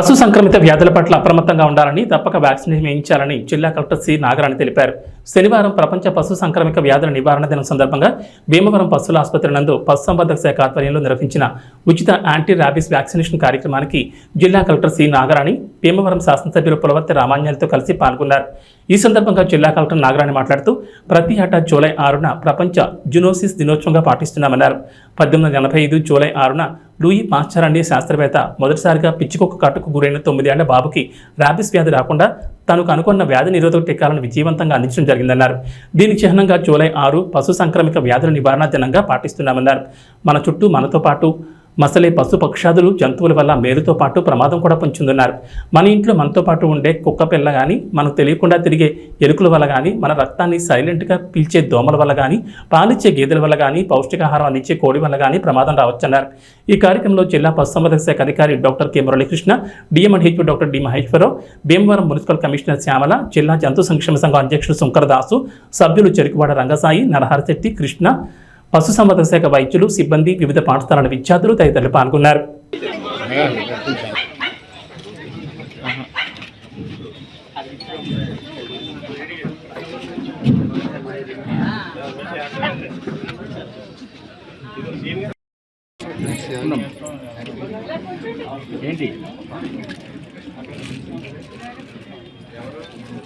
పశు సంక్రమిత వ్యాధుల పట్ల అప్రమత్తంగా ఉండాలని తప్పక వ్యాక్సినేషన్ వేయించాలని జిల్లా కలెక్టర్ సి. నాగరాణి తెలిపారు. శనివారం ప్రపంచ పశు సంక్రమిక వ్యాధుల నివారణ దినం సందర్భంగా భీమవరం పశువుల ఆసుపత్రి నందు పశుసంవర్ధక శాఖ ఆధ్వర్యంలో నిర్వహించిన ఉచిత యాంటీ ర్యాబిస్ వ్యాక్సినేషన్ కార్యక్రమానికి జిల్లా కలెక్టర్ సి. నాగరాణి భీమవరం శాసనసభ్యులు పులవర్తి రామాన్యాలతో కలిసి పాల్గొన్నారు. ఈ సందర్భంగా జిల్లా కలెక్టర్ నాగరాణి మాట్లాడుతూ ప్రతి ఏటా జూలై ఆరున ప్రపంచ జునోసిస్ దినోత్సవంగా పాటిస్తున్నామన్నారు. పద్దెనిమిది వందల ఎనభై ఐదు జూలై ఆరున లూయి మాస్టర్ అనే శాస్త్రవేత్త మొదటిసారిగా పిచ్చికొక్క కట్టుకు గురైన తొమ్మిదేళ్ళ బాబుకి ర్యాబిస్ వ్యాధి రాకుండా తనకు కనుగొన్న వ్యాధి నిరోధక టీకాలను విజయవంతంగా అందించడం జరిగిందన్నారు. దీనికి చిహ్నంగా జూలై ఆరు పశు సంక్రమిక వ్యాధుల నివారణ దినంగా పాటిస్తున్నామన్నారు. మన చుట్టూ మనతో పాటు మసలే పశు పక్షాదులు జంతువుల వల్ల మేలుతో పాటు ప్రమాదం కూడా పొంచుందన్నారు. మన ఇంట్లో మనతో పాటు ఉండే కుక్క పిల్ల కానీ మనకు తెలియకుండా తిరిగే ఎలుకల వల్ల కానీ మన రక్తాన్ని సైలెంట్గా పీల్చే దోమల వల్ల కానీ పాలిచ్చే గేదెల వల్ల కానీ పౌష్టికాహారం అందించే కోడి వల్ల కానీ ప్రమాదం రావచ్చన్నారు. ఈ కార్యక్రమంలో జిల్లా పశుసంవర్ధక శాఖ అధికారి doctor K. Muralikrishna DMNHO doctor D. Maheswararao Bhimavaram municipal commissioner Shyamala జిల్లా జంతు సంక్షేమ సంఘం అధ్యక్షుడు శంకరదాసు సభ్యులు చెరుకువాడ రంగసాయి నరహరశెట్టి కృష్ణ పశుసంవర్ధక శాఖ వైద్యులు సిబ్బంది వివిధ పాఠశాలల విద్యార్థులు తదితరులు పాల్గొన్నారు. ఏంటి?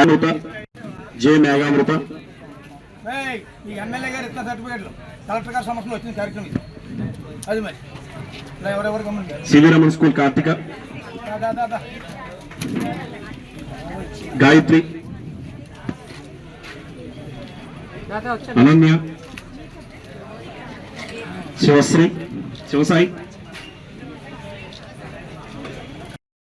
అమృత. జే మేఘామృత ఏయ్, ఈ ఎమ్మెల్యే గారు ఇస్తున్న సర్టిఫికేట్లు కలెక్టర్ గారి సమస్యలు వచ్చిన కార్యక్రమం. అది మరి. ఎవరెవరు గమనించారు? C V Raman school Karthika. Gayatri. Ananya. Sivasri. Sivasai.